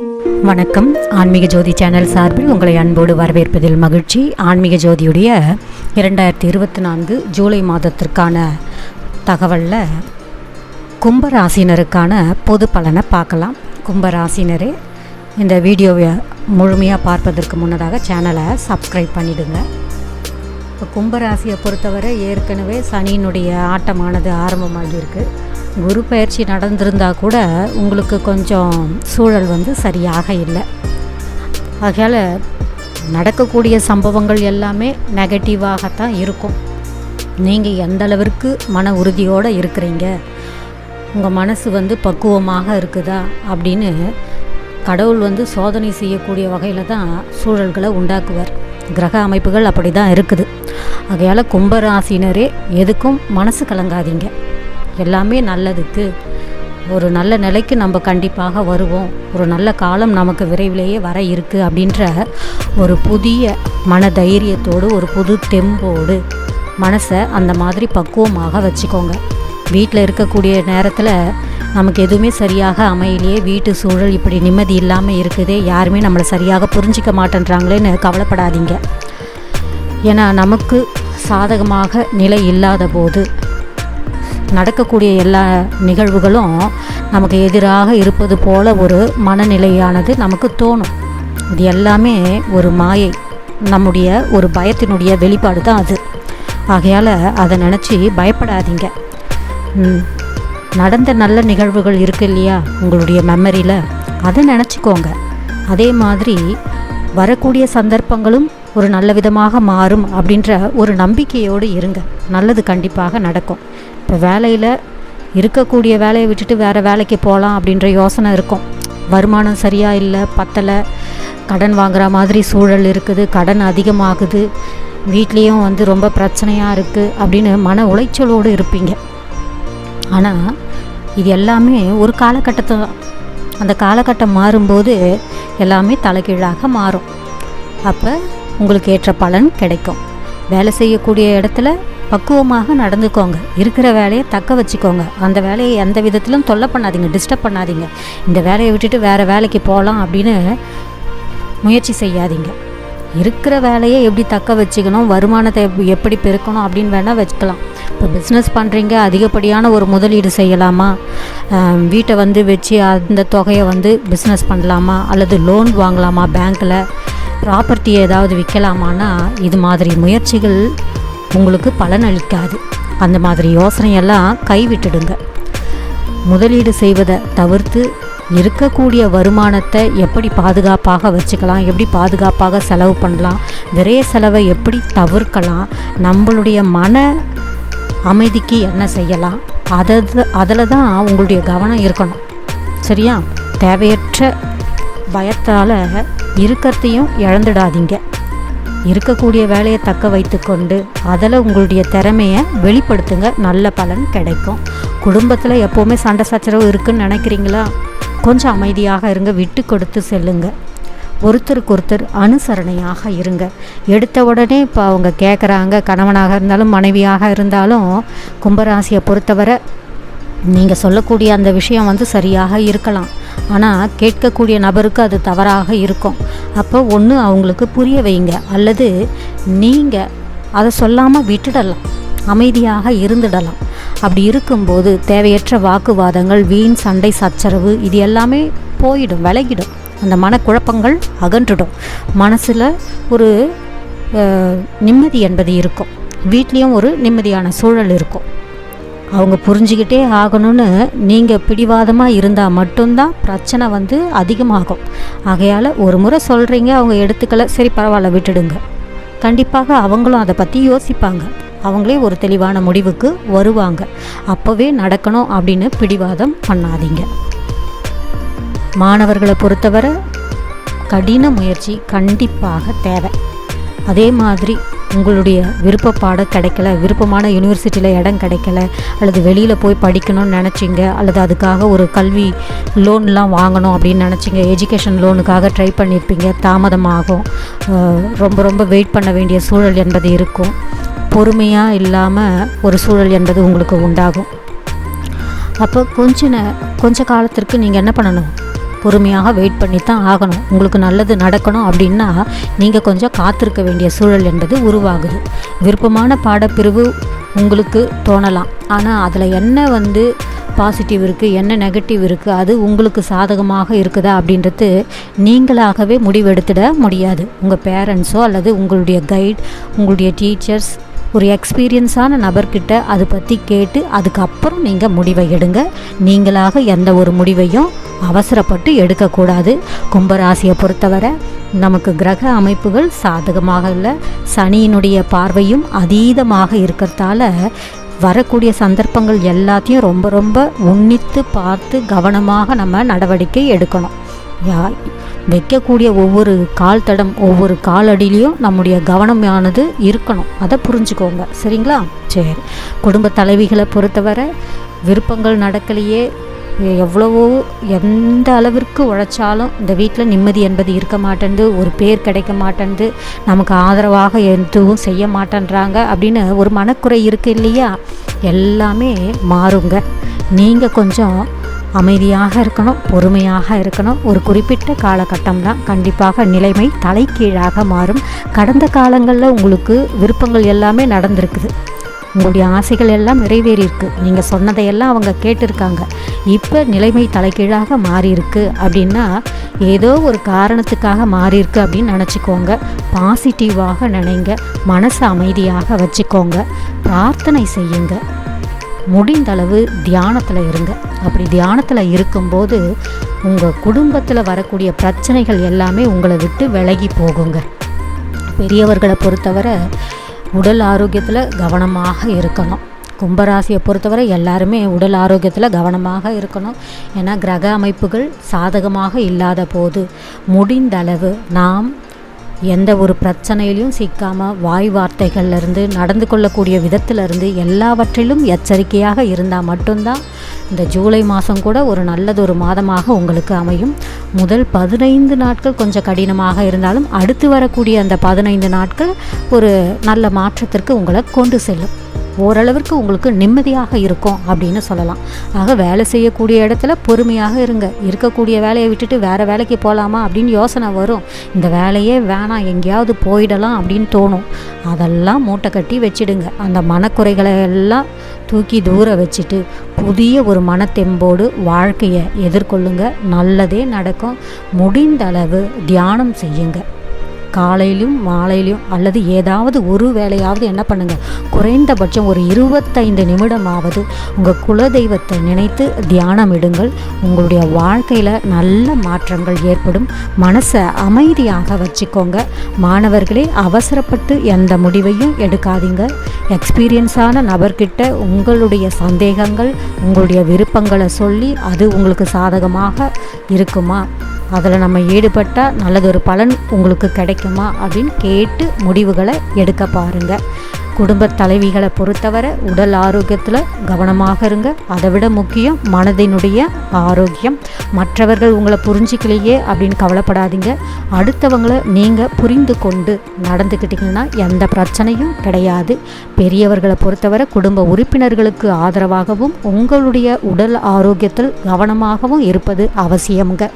வணக்கம். ஆன்மீக ஜோதி சேனல் சார்பில் உங்களை அன்போடு வரவேற்பதில் மகிழ்ச்சி. ஆன்மீக ஜோதியுடைய இரண்டாயிரத்தி இருபத்தி நான்கு ஜூலை மாதத்திற்கான தகவலில் கும்பராசினருக்கான பொது பலனை பார்க்கலாம். கும்பராசினரே இந்த வீடியோவை முழுமையாக பார்ப்பதற்கு முன்னதாக சேனலை சப்ஸ்கிரைப் பண்ணிடுங்க. இப்போ கும்பராசியை பொறுத்தவரை ஏற்கனவே சனியினுடைய ஆட்டமானது ஆரம்பமாகியிருக்கு. குரு பயிற்சி நடந்திருந்தால் கூட உங்களுக்கு கொஞ்சம் சூழல் வந்து சரியாக இல்லை. ஆகையால் நடக்கக்கூடிய சம்பவங்கள் எல்லாமே நெகட்டிவாகத்தான் இருக்கும். நீங்கள் எந்த அளவிற்கு மன உறுதியோடு இருக்கிறீங்க? உங்கள் மனசு வந்து பக்குவமாக இருக்குதா? அப்படின்னு கடவுள் வந்து சோதனை செய்யக்கூடிய வகையில் தான் சூழல்களை உண்டாக்குவார். கிரக அமைப்புகள் அப்படி தான் இருக்குது. ஆகையால் கும்பராசினரே எதுக்கும் மனசு கலங்காதீங்க. எல்லாமே நல்லதுக்கு. ஒரு நல்ல நிலைக்கு நம்ம கண்டிப்பாக வருவோம். ஒரு நல்ல காலம் நமக்கு விரைவிலேயே வர இருக்குது அப்படின்ற ஒரு புதிய மன தைரியத்தோடு ஒரு புது தெம்போடு மனசை அந்த மாதிரி பக்குவமாக வச்சுக்கோங்க. வீட்டில் இருக்கக்கூடிய நேரத்தில் நமக்கு எதுவுமே சரியாக அமையலையே வீட்டு சூழல் இப்படி நிம்மதி இல்லாமல் இருக்குதே யாருமே நம்மளை சரியாக புரிஞ்சிக்க மாட்டேன்றாங்களேன்னு கவலைப்படாதீங்க. ஏன்னா நமக்கு சாதகமாக நிலை இல்லாத போது நடக்கக்கூடிய எல்லா நிகழ்வுகளும் நமக்கு எதிராக இருப்பது போல ஒரு மனநிலையானது நமக்கு தோணும். இது எல்லாமே ஒரு மாயை நம்முடைய ஒரு பயத்தினுடைய வெளிப்பாடு தான் அது. ஆகையால் அதை நினச்சி பயப்படாதீங்க. நடந்த நல்ல நிகழ்வுகள் இருக்கு இல்லையா உங்களுடைய மெமரியில் அதை நினச்சிக்கோங்க. அதே மாதிரி வரக்கூடிய சந்தர்ப்பங்களும் ஒரு நல்ல விதமாக மாறும் அப்படின்ற ஒரு நம்பிக்கையோடு இருங்க. நல்லது கண்டிப்பாக நடக்கும். இப்போ வேலையில் இருக்கக்கூடிய வேலையை விட்டுட்டு வேறு வேலைக்கு போகலாம் அப்படின்ற யோசனை இருக்கும். வருமானம் சரியாக இல்லை பத்தலை. கடன் வாங்குற மாதிரி சூழல் இருக்குது கடன் அதிகமாகுது வீட்லேயும் வந்து ரொம்ப பிரச்சனையாக இருக்குது அப்படின்னு மன உளைச்சலோடு இருப்பீங்க. ஆனால் இது எல்லாமே ஒரு காலகட்டத்தை தான். அந்த காலகட்டம் மாறும்போது எல்லாமே தலைகீழாக மாறும். அப்போ உங்களுக்கு ஏற்ற பலன் கிடைக்கும். வேலை செய்யக்கூடிய இடத்துல பக்குவமாக நடந்துக்கோங்க. இருக்கிற வேலையை தக்க வச்சுக்கோங்க. அந்த வேலையை எந்த விதத்திலும் தொல்லை பண்ணாதீங்க டிஸ்டர்ப் பண்ணாதீங்க. இந்த வேலையை விட்டுட்டு வேறு வேலைக்கு போகலாம் அப்படின்னு முயற்சி செய்யாதீங்க. இருக்கிற வேலையை எப்படி தக்க வச்சுக்கணும் வருமானத்தை எப்படி பெருக்கணும் அப்படின்னு வேணால் வச்சுக்கலாம். இப்போ பிஸ்னஸ் பண்ணுறீங்க அதிகப்படியான ஒரு முதலீடு செய்யலாமா? வீட்டை வந்து வச்சு அந்த தொகையை வந்து பிஸ்னஸ் பண்ணலாமா? அல்லது லோன் வாங்கலாமா? பேங்க்கில் ப்ராப்பர்ட்டி ஏதாவது விற்கலாமான்னா இது மாதிரி முயற்சிகள் உங்களுக்கு பலன் அளிக்காது. அந்த மாதிரி யோசனையெல்லாம் கைவிட்டுடுங்க. முதலீடு செய்வதை தவிர்த்து இருக்கக்கூடிய வருமானத்தை எப்படி பாதுகாப்பாக வச்சுக்கலாம் எப்படி பாதுகாப்பாக செலவு பண்ணலாம் விரைய செலவை எப்படி தவிர்க்கலாம் நம்மளுடைய மன அமைதிக்கு என்ன செய்யலாம் அதை அதில் தான் உங்களுடைய கவனம் இருக்கணும். சரியா? தேவையற்ற பயத்தால் இருக்கிறதையும் இழந்துடாதீங்க. இருக்கக்கூடிய வேலையை தக்க வைத்துக்கொண்டு அதில் உங்களுடைய திறமையை வெளிப்படுத்துங்க. நல்ல பலன் கிடைக்கும். குடும்பத்தில் எப்போவுமே சண்டை சச்சரவு இருக்குன்னு நினைக்கிறீங்களா? கொஞ்சம் அமைதியாக இருங்க. விட்டு கொடுத்து செல்லுங்க. ஒருத்தருக்கு ஒருத்தர் அனுசரணையாக இருங்க. எடுத்த உடனே இப்போ அவங்க கேட்குறாங்க கணவனாக இருந்தாலும் மனைவியாக இருந்தாலும் கும்பராசியை பொறுத்தவரை நீங்கள் சொல்லக்கூடிய அந்த விஷயம் வந்து சரியாக இருக்கலாம். ஆனால் கேட்கக்கூடிய நபருக்கு அது தவறாக இருக்கும். அப்போ ஒன்று அவங்களுக்கு புரிய வைங்க. அல்லது நீங்கள் அதை சொல்லாமல் விட்டுடலாம். அமைதியாக இருந்துடலாம். அப்படி இருக்கும்போது தேவையற்ற வாக்குவாதங்கள் வீண் சண்டை சச்சரவு இது எல்லாமே போயிடும் விலகிடும். அந்த மனக்குழப்பங்கள் அகன்றுடும். மனசில் ஒரு நிம்மதி என்பது இருக்கும். வீட்லேயும் ஒரு நிம்மதியான சூழல் இருக்கும். அவங்க புரிஞ்சுக்கிட்டே ஆகணும்னு நீங்கள் பிடிவாதமாக இருந்தால் மட்டும்தான் பிரச்சனை வந்து அதிகமாகும். ஆகையால் ஒரு முறை சொல்கிறீங்க அவங்க எடுத்துக்கல சரி பரவாயில்ல விட்டுடுங்க. கண்டிப்பாக அவங்களும் அதை பற்றி யோசிப்பாங்க. அவங்களே ஒரு தெளிவான முடிவுக்கு வருவாங்க. அப்போவே நடக்கணும் அப்படின்னு பிடிவாதம் பண்ணாதீங்க. மாணவர்களை பொறுத்தவரை கடின முயற்சி கண்டிப்பாக தேவை. அதே மாதிரி உங்களுடைய விருப்ப பாடம் கிடைக்கல விருப்பமான யூனிவர்சிட்டியில் இடம் கிடைக்கல அல்லது வெளியில் போய் படிக்கணும்னு நினச்சிங்க அல்லது அதுக்காக ஒரு கல்வி லோன்லாம் வாங்கணும் அப்படின்னு நினச்சிங்க எஜுகேஷன் லோனுக்காக ட்ரை பண்ணியிருப்பீங்க தாமதமாகும். ரொம்ப ரொம்ப வெயிட் பண்ண வேண்டிய சூழல் என்பது இருக்கும். பொறுமையாக இல்லாமல் ஒரு சூழல் என்பது உங்களுக்கு உண்டாகும். அப்போ கொஞ்ச நே கொஞ்ச காலத்திற்கு நீங்கள் என்ன பண்ணணும்? பொறுமையாக வெயிட் பண்ணி தான் ஆகணும். உங்களுக்கு நல்லது நடக்கணும் அப்படின்னா நீங்கள் கொஞ்சம் காத்திருக்க வேண்டிய சூழல் என்பது உருவாகுது. விருப்பமான பாடப்பிரிவு உங்களுக்கு தோணலாம். ஆனால் அதில் என்ன வந்து பாசிட்டிவ் இருக்குது என்ன நெகட்டிவ் இருக்குது அது உங்களுக்கு சாதகமாக இருக்குதா அப்படின்றது நீங்களாகவே முடிவெடுத்துட முடியாது. உங்கள் பேரண்ட்ஸோ அல்லது உங்களுடைய கைட் உங்களுடைய டீச்சர்ஸ் ஒரு எக்ஸ்பீரியன்ஸான நபர்கிட்ட அதை பற்றி கேட்டு அதுக்கப்புறம் நீங்கள் முடிவை எடுங்க. நீங்களாக எந்த ஒரு முடிவையும் அவசரப்பட்டு எடுக்கக்கூடாது. கும்பராசியை பொறுத்தவரை நமக்கு கிரக அமைப்புகள் சாதகமாக இல்லை. சனியினுடைய பார்வையும் அதீதமாக இருக்கிறதால வரக்கூடிய சந்தர்ப்பங்கள் எல்லாத்தையும் ரொம்ப ரொம்ப உன்னித்து பார்த்து கவனமாக நம்ம நடவடிக்கை எடுக்கணும். யா வைக்கக்கூடிய ஒவ்வொரு கால் தடம் ஒவ்வொரு காலடியிலையும் நம்முடைய கவனமானது இருக்கணும். அதை புரிஞ்சுக்கோங்க. சரிங்களா? சரி. குடும்ப தலைவிகளை பொறுத்தவரை விருப்பங்கள் நடக்கலையே எவ்வளவோ எந்த அளவிற்கு உழைச்சாலும் இந்த வீட்டில் நிம்மதி என்பது இருக்க மாட்டேன்து ஒரு பேர் கிடைக்க மாட்டேன்து நமக்கு ஆதரவாக எதுவும் செய்ய மாட்டேன்றாங்க அப்படின்னு ஒரு மனக்குறை இருக்குது இல்லையா? எல்லாமே மாறுங்க. நீங்கள் கொஞ்சம் அமைதியாக இருக்கணும் பொறுமையாக இருக்கணும். ஒரு குறிப்பிட்ட காலகட்டம் தான் கண்டிப்பாக நிலைமை தலைகீழாக மாறும். கடந்த காலங்களில் உங்களுக்கு விருப்பங்கள் எல்லாமே நடந்திருக்குது. உங்களுடைய ஆசைகள் எல்லாம் நிறைவேறியிருக்கு. நீங்கள் சொன்னதையெல்லாம் அவங்க கேட்டிருக்காங்க. இப்போ நிலைமை தலைகீழாக மாறியிருக்கு அப்படின்னா ஏதோ ஒரு காரணத்துக்காக மாறியிருக்கு அப்படின்னு நினச்சிக்கோங்க. பாசிட்டிவாக நினைங்க. மனசை அமைதியாக வச்சுக்கோங்க. பிரார்த்தனை செய்யுங்க. முடிந்தளவு தியானத்தில் இருங்க. அப்படி தியானத்தில் இருக்கும்போது உங்கள் குடும்பத்தில் வரக்கூடிய பிரச்சனைகள் எல்லாமே உங்களை விட்டு விலகி போகுங்க. பெரியவர்களை பொறுத்தவரை உடல் ஆரோக்கியத்தில் கவனமாக இருக்கணும். கும்பராசியை பொறுத்தவரை எல்லாருமே உடல் ஆரோக்கியத்தில் கவனமாக இருக்கணும். ஏன்னா கிரக அமைப்புகள் சாதகமாக இல்லாத போது முடிந்தளவு நாம் எந்த ஒரு பிரச்சனையிலையும் சிக்காமல் வாய் வார்த்தைகள்லேருந்து நடந்து கொள்ளக்கூடிய விதத்திலிருந்து எல்லாவற்றிலும் எச்சரிக்கையாக இருந்தால் மட்டும்தான் இந்த ஜூலை மாதம் கூட ஒரு நல்லதொரு மாதமாக உங்களுக்கு அமையும். முதல் பதினைந்து நாட்கள் கொஞ்சம் கடினமாக இருந்தாலும் அடுத்து வரக்கூடிய அந்த பதினைந்து நாட்கள் ஒரு நல்ல மாற்றத்திற்கு உங்களை கொண்டு செல்லும். ஓரளவிற்கு உங்களுக்கு நிம்மதியாக இருக்கும் அப்படின்னு சொல்லலாம். ஆக வேலை செய்யக்கூடிய இடத்துல பொறுமையாக இருங்க. இருக்கக்கூடிய வேலையை விட்டுட்டு வேறு வேலைக்கு போகலாமா அப்படின்னு யோசனை வரும். இந்த வேலையே வேணாம் எங்கேயாவது போயிடலாம் அப்படின்னு தோணும். அதெல்லாம் மூட்டை கட்டி வச்சிடுங்க. அந்த மனக்குறைகளை எல்லாம் தூக்கி தூர வச்சுட்டு புதிய ஒரு மனத்தெம்போடு வாழ்க்கையை எதிர்கொள்ளுங்க. நல்லதே நடக்கும். முடிந்த அளவு தியானம் செய்யுங்க. காலையிலும் மாலையிலும் அல்லது ஏதாவது ஒரு வேலையாவது என்ன பண்ணுங்கள் குறைந்தபட்சம் ஒரு இருபத்தைந்து நிமிடமாவது உங்கள் குலதெய்வத்தை நினைத்து தியானம் இடுங்கள் உங்களுடைய வாழ்க்கையில் நல்ல மாற்றங்கள் ஏற்படும். மனசை அமைதியாக வச்சுக்கோங்க. மாணவர்களே அவசரப்பட்டு எந்த முடிவையும் எடுக்காதீங்க. எக்ஸ்பீரியன்ஸான நபர்கிட்ட உங்களுடைய சந்தேகங்கள் உங்களுடைய விருப்பங்களை சொல்லி அது உங்களுக்கு சாதகமாக இருக்குமா? அதில் நம்ம ஈடுபட்டால் நல்லதொரு பலன் உங்களுக்கு கிடைக்குமா அப்படின்னு கேட்டு முடிவுகளை எடுக்க பாருங்கள் குடும்ப தலைவிகளை பொறுத்தவரை உடல் ஆரோக்கியத்தில் கவனமாக இருங்க. அதை விட முக்கியம் மனதினுடைய ஆரோக்கியம். மற்றவர்கள் உங்களை புரிஞ்சிக்கலையே அப்படின்னு கவலைப்படாதீங்க. அடுத்தவங்களை நீங்கள் புரிந்து கொண்டு நடந்துக்கிட்டிங்கன்னா எந்த பிரச்சனையும் கிடையாது. பெரியவர்களை பொறுத்தவரை குடும்ப உறுப்பினர்களுக்கு ஆதரவாகவும் உங்களுடைய உடல் ஆரோக்கியத்தில் கவனமாகவும் இருப்பது அவசியமுங்க.